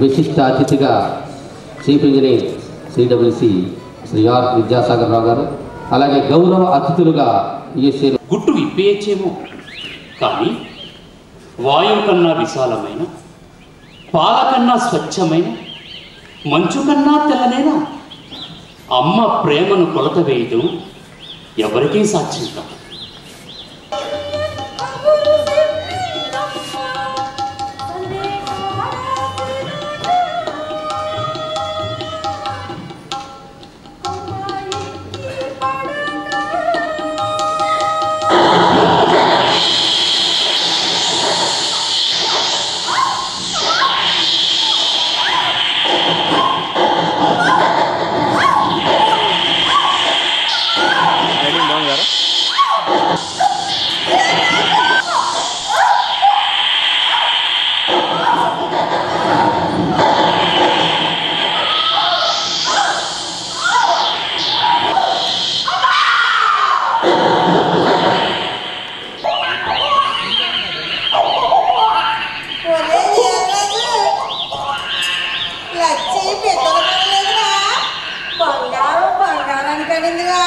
విశిష్ట అతిథిగా chief engineer CWC Shri R Vidyasagar Rao garu అలాగే గౌరవ అతిథులుగా గుట్టు విప్పేయచ్చేమో. కానీ వాయువు కన్నా విశాలమైన పాల కన్నా స్వచ్ఛమైన మంచు కన్నా తెల్లనైనా అమ్మ ప్రేమను కొలత వేయటం ఎవరికీ సాధ్యం కాదు. అడిందిగా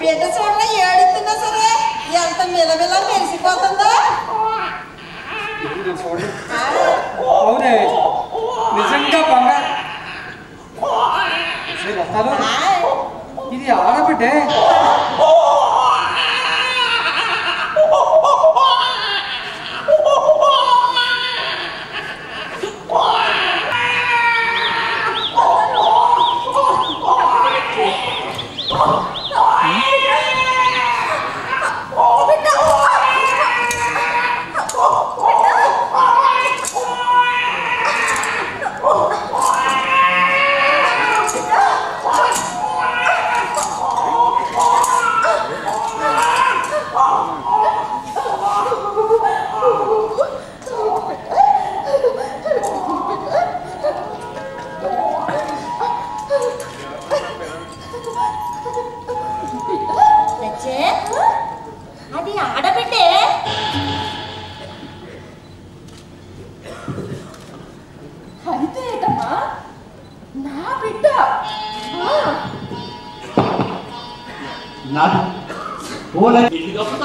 బిడ్డ చూడ ఏడుతున్నా సరే. ఎంత మిలమిల మెరిసిపోతుందో? అవునే. నిజంగా బంగారు. ఆ, ఇది ఆడబిడ్డే?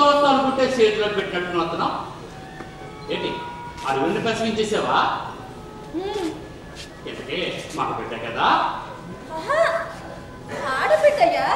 వస్తా అనుకుంటే చేతిలో పెట్టినట్టు వస్తున్నాం ఏంటి? అడవుల్ని ప్రసవించేసావా ఎందుకే మాకు బిడ్డ కదా. ఆడబిడ్డయ్యా.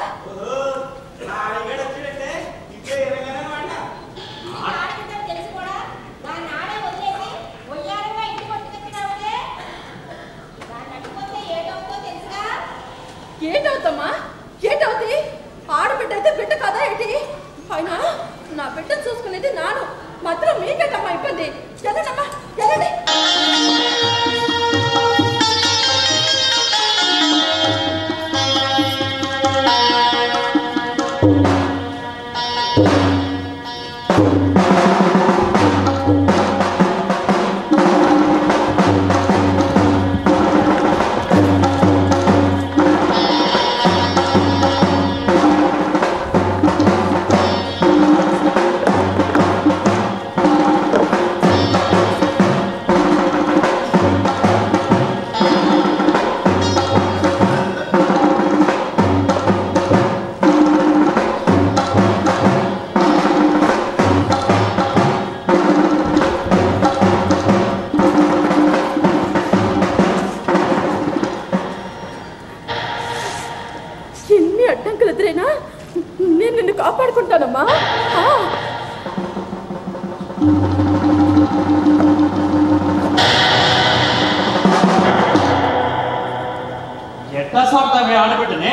ఎట్లా సాగుతావే ఆడబిడ్డనే?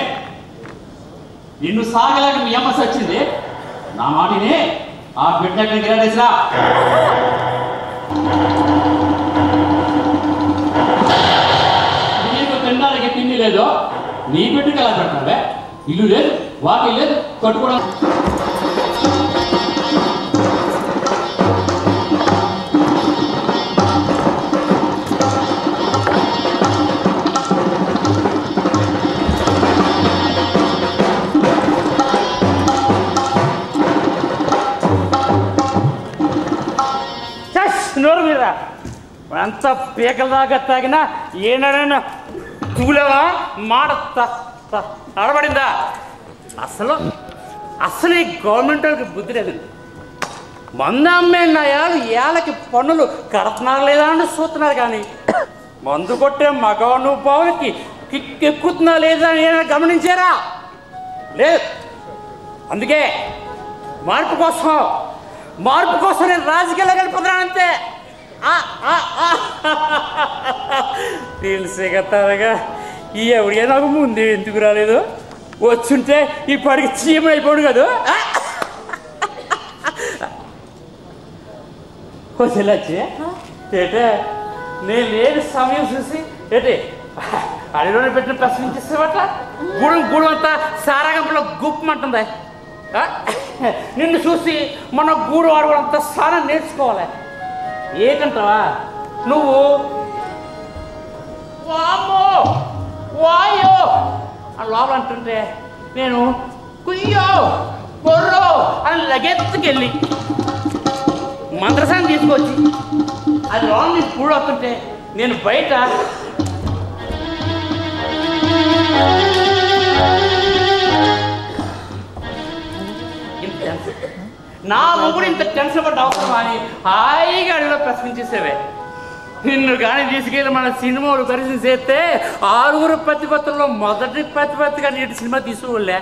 నిన్ను సాగలేక మీ అమ్మ సచ్చింది. నా మాటిని ఆ బిడ్డ ఎక్కడికి వెళ్ళేసిరా నీకు తినడానికి తిండి లేదు. నీ బిడ్డకి ఎలా పెడతావే ఇల్లు లేదు వాకి లేదు కట్టుకోవడం నోరు మీరా ఎంత పీకలదాకా తాగినా ఏనాడైనా తూలేవా మాట త- తడబడిందా? అసలు అసలు ఈ గవర్నమెంట్ వాళ్ళకి బుద్ధి లేదండి మందు అమ్మే నయాలు ఏళ్ళకి పన్నులు కడుతున్నారు లేదా అని చూస్తున్నారు కానీ మందు కొట్టే మగవాను బావులకి కిక్ ఎక్కుతున్నా లేదా అని ఏమైనా గమనించారా? లేదు. అందుకే మార్పు కోసం మార్పు కోసం నేను రాజకీయాలు వెళ్ళిపోతున్నాను తెలిసే కట్టారగా ఈ ఎవడిగా నాకు ముందే ఎందుకు రాలేదు? వచ్చుంటే ఈ పడికి చీమ అయిపోడు కదా? వదిలచ్చి ఏటే నేను లేని సమయం చూసి ఏటే అడిలోనే పెట్టిన ప్రశ్నించేసేవట గూడెం గూడెం అంతా సారాగంపలో గుప్పమంటుంది? నిన్ను చూసి మన గూడు వాడు అంతా సారా నేర్చుకోవాలి. ఏకంటావా నువ్వు వామో వాయో అని లోపల అంటుంటే నేను కుయ్యో కొర్రో అని లగెత్తుకెళ్ళి మంత్రసాన్ని తీసుకొచ్చి అది లోన్ నుంచి పూడు వస్తుంటే నేను బయట నా మొగుడు ఇంత టెన్షన్ పడ్డ అవసరం అని హాయిగా అడిలో ప్రశ్నించేసేవే. నిన్ను కానీ తీసుకెళ్ళి మన సినిమాలు పరిచయం చేస్తే ఆరుగురు ప్రతిపత్తుల్లో మొదటి ప్రతిపత్తిగా నీటి సినిమా తీసుకోలే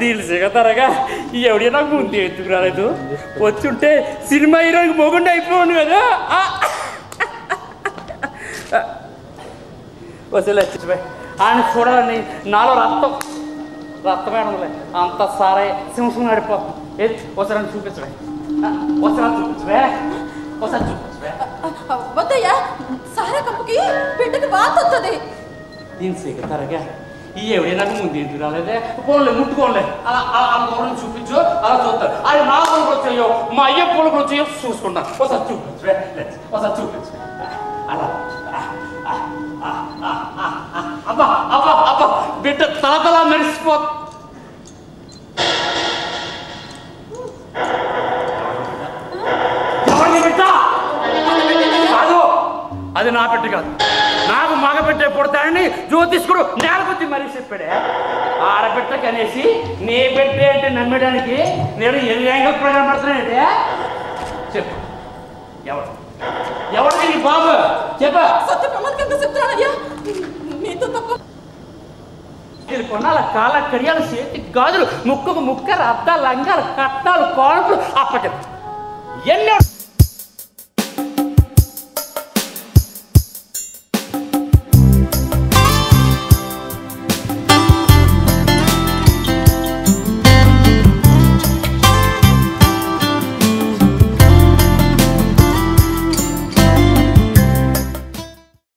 దీని సిగతారగా ఎవడి నాకు ముందు ఎత్తుకు రాలేదు వచ్చుంటే సినిమా హీరోకి మొగుండి అయిపోను కదా. ఆ! వసూలు వచ్చిపోయి ఆయన చూడాలని నాలో రక్తం. రక్తమేడంలే అంత సారే సింహం నడిపోతాం ఏది ఒకసారి చూపించవే ఆ, ఒకసారి చూపించవే ఒకసారి చూపించవే వద్దయ్యా సారా కప్పుకి బిడ్డకి బాధ వస్తుంది దీని సిగతరగా ఈ ఎవడే నాకు ముందు ఎందుకు రాలేదే పోన్లే ముట్టుకోలే అలా అలా అలా దూరం చూపించు అలా చూస్తాను అది నా పొలకు వచ్చాయో మా అయ్య పొలకు వచ్చాయో చూసుకుంటాను ఒకసారి చూపించవే ఒకసారి చూపించవే అలా ఆ, ఆ, ఆ, ఆ, ఆ, అబ్బా అబ్బా అబ్బా బిడ్డ తలతలా మెరిసిపో అది నా బిడ్డ కాదు. నాకు మగ బిడ్డ పుడతాడని జ్యోతిష్కుడు నేలకొచ్చి మరీ చెప్పాడే. ఆడబిడ్డ కనేసి నీ బిడ్డ అంటే నమ్మడానికి నేను ఎన్ని యాంగిల్ ప్రకారం పడుతున్నానంటే చెప్పు. ఎవరు? ఎవరు నీ బాబు? చెప్ప. సత్య ప్రమాదకంగా చెప్తున్నానయ్యా నీతో తప్ప ఇది కొనాల కాళ్ళ కడియాలు చేతి గాజులు ముక్కుకు ముక్కలు అద్దాలు లంగాలు కట్టాలు కోణపులు అప్పచెప్పు. ఎన్నో